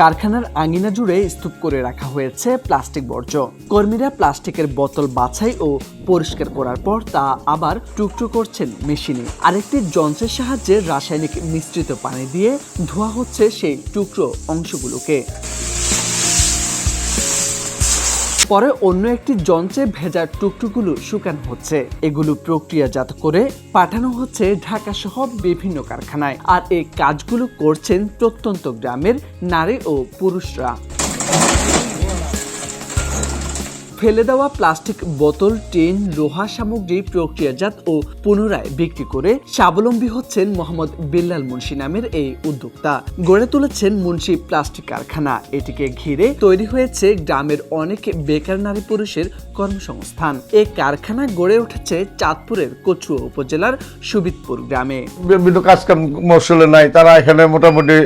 কারখানার আঙিনা জুড়ে স্তূপ করে রাখা হয়েছে প্লাস্টিক বর্জ্য। কর্মীরা প্লাস্টিকের বোতল বাছাই ও পরিষ্কার করার পর তা আবার টুকরো করছেন মেশিনে। আরেকটি যন্ত্রের সাহায্যে রাসায়নিক মিশ্রিত পানি দিয়ে ধোয়া হচ্ছে সেই টুকরো অংশগুলোকে। পরে অন্য একটি যন্ত্রে ভেজার টুকটুকুলো শুকানো হচ্ছে। এগুলো প্রক্রিয়াজাত করে পাঠানো হচ্ছে ঢাকা সহ বিভিন্ন কারখানায়। আর এই কাজগুলো করছেন প্রত্যন্ত গ্রামের নারী ও পুরুষরা। ফেলে দেওয়া প্লাস্টিক বোতল, টিন, লোহা সামগ্রী, প্রক্রিয়াজাত ও পুনরায় বিক্রি করে স্বাবলম্বী হচ্ছেন মোহাম্মদ বিল্লাল মুন্সি নামের এই উদ্যোক্তা। গড়ে তুলেছেন মুন্সি প্লাস্টিক কারখানা। এটিকে ঘিরে তৈরি হয়েছে গ্রামের অনেক বেকার নারী পুরুষের কর্মসংস্থান। এই কারখানা গড়ে উঠেছে চাঁদপুরের কচুয়া উপজেলার সুবিদপুর গ্রামে। বিভিন্ন কাজকাম মশলে নাই, তারা এখানে মোটামুটি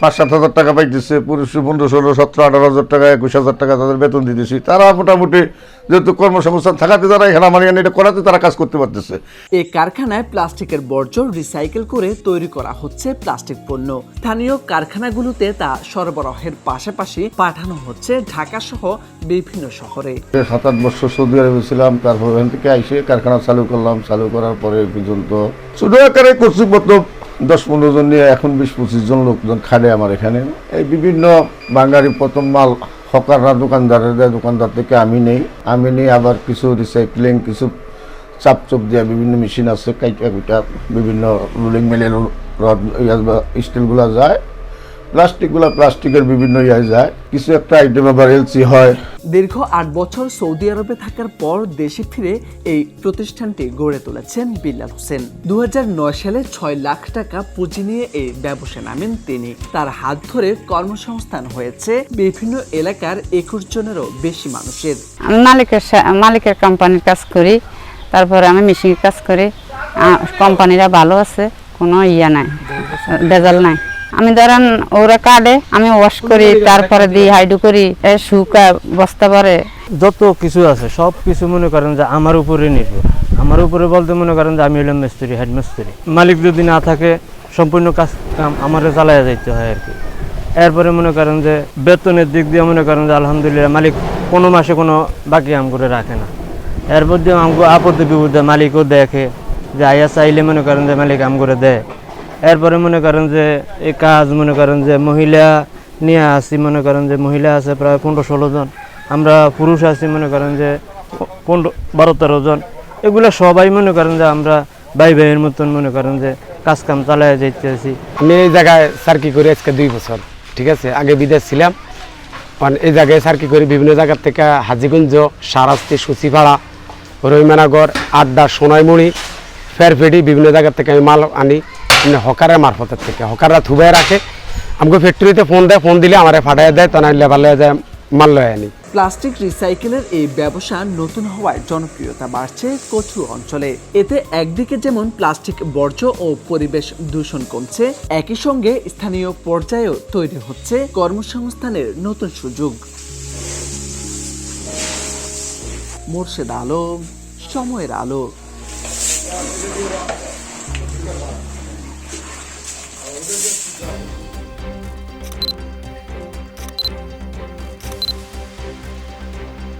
পাঁচ সাত হাজার টাকা পাইতেছে পুরুষ পনেরো ষোলো সতেরো আঠারো হাজার টাকা একুশ হাজার টাকা তাদের বেতন দিতেছি। তারা মোটামুটি যেহেতু কর্মসংস্থান থাকাতে তারা এখানে আমার এখানে এটা করাতে তারা কাজ করতে পারতেছে। এই কারখানায় প্লাস্টিকের বর্জ্য রিসাইকেল করে তৈরি করা হচ্ছে প্লাস্টিক পণ্য। স্থানীয় কারখানাগুলোতে তা সরবরাহের পাশাপাশি পাঠানো হচ্ছে ঢাকা সহ বিভিন্ন শহরে। সাত আট বছর সৌদি আরবে ছিলাম তারপর ওখান থেকে আইসে কারখানা চালু করলাম। চালু করার পরে পর্যন্ত ছোট আকারে মতো দশ পনেরো জন নিয়ে এখন বিশ পঁচিশ জন লোকজন খাটে আমার এখানে। এই বিভিন্ন বাঙালি প্রথম মাল হকাররা দোকানদারের দোকানদার থেকে আমি নেই। আমি নেই আবার কিছু রিসাইক্লিং কিছু চাপ চোপ দেওয়া বিভিন্ন মেশিন আছে কাইটা কুইটা বিভিন্ন রুলিং মেলে রড স্টিলগুলো যায়। প্লাস্টিকগুলো প্লাস্টিকের বিভিন্ন ইয়ে যায়। কিছু একটা আইটেম আবার এলসি হয়। দীর্ঘ আট বছর সৌদি আরবে থাকার পর দেশে ফিরে এই প্রতিষ্ঠানটি গড়ে তুলেছেন বিল্লাল হোসেন। দু হাজার নয় সালে ছয় লাখ টাকা পুঁজি নিয়ে এই ব্যবসা নামেন তিনি। তার হাত ধরে কর্মসংস্থান হয়েছে বিভিন্ন এলাকার একুশ জনেরও বেশি মানুষের। মালিকের মালিকের কোম্পানির কাজ করি তারপরে আমি মেশিনের কাজ করি। কোম্পানিরা ভালো আছে কোনো ইয়া নাই বেজাল নাই। আমি ধরেন ওরা কাটে আমি ওয়াশ করি তারপরে দিই হাইডু করি এ শুকা বস্তা পরে। যত কিছু আছে সব কিছু মনে করেন যে আমার উপরে নির্ভর। আমার উপরে বলতে মনে করেন যে আমি হলাম মিস্ত্রি হেড মিস্ত্রি মালিক যদি না থাকে সম্পূর্ণ কাজ কাম আমারে চালাইয়া যাইতে হয় আর কি। এরপরে মনে করেন যে বেতনের দিক দিয়ে মনে করেন যে আলহামদুলিল্লাহ মালিক কোনো মাসে কোনো বাকি আম করে রাখে না। এরপর দিয়ে আমগো আপদে বিপদে মালিকও দেখে যে আইয়া চাইলে মনে করেন যে মালিক আম করে দেয়। এরপরে মনে করেন যে এই কাজ মনে করেন যে মহিলা নিয়ে আসি, মনে করেন যে মহিলা আছে প্রায় পনেরো ষোলো জন। আমরা পুরুষ আছি মনে করেন যে পনেরো, বারো, তেরো জন। এগুলো সবাই মনে করেন যে আমরা ভাই ভাইয়ের মতন মনে করেন যে কাজ কাম চালায় যাইতেছি। আমি এই জায়গায় সার্কি করি আজকে দুই বছর, ঠিক আছে? আগে বিদেশ ছিলাম। এই জায়গায় সার্কি করি, বিভিন্ন জায়গার থেকে হাজিগঞ্জ, সারাস্তি, সুচিপাড়া, রহিমানাগর, আড্ডা, সোনাইমুড়ি ফেরফেডি বিভিন্ন জায়গার থেকে আমি মাল আনি। এমনি হকারের মারফতের থেকে, হকাররা থুবাই রাখে। আমাকে ফ্যাক্টরিতে ফোন দেয় ফোন দিলে আমার ফাটাই দেয়, তো নাইলে ভালো যায়, মাল লয় আনি। প্লাস্টিক রিসাইকেলের এই ব্যবসা নতুন হওয়ায় জনপ্রিয়তা বাড়ছে কচু অঞ্চলে। এতে একদিকে যেমন প্লাস্টিক বর্জ্য ও পরিবেশ দূষণ কমছে, একই সঙ্গে স্থানীয় পর্যায়েও তৈরি হচ্ছে কর্মসংস্থানের নতুন সুযোগ। মোর্শেদ আলম, সময়ের আলো।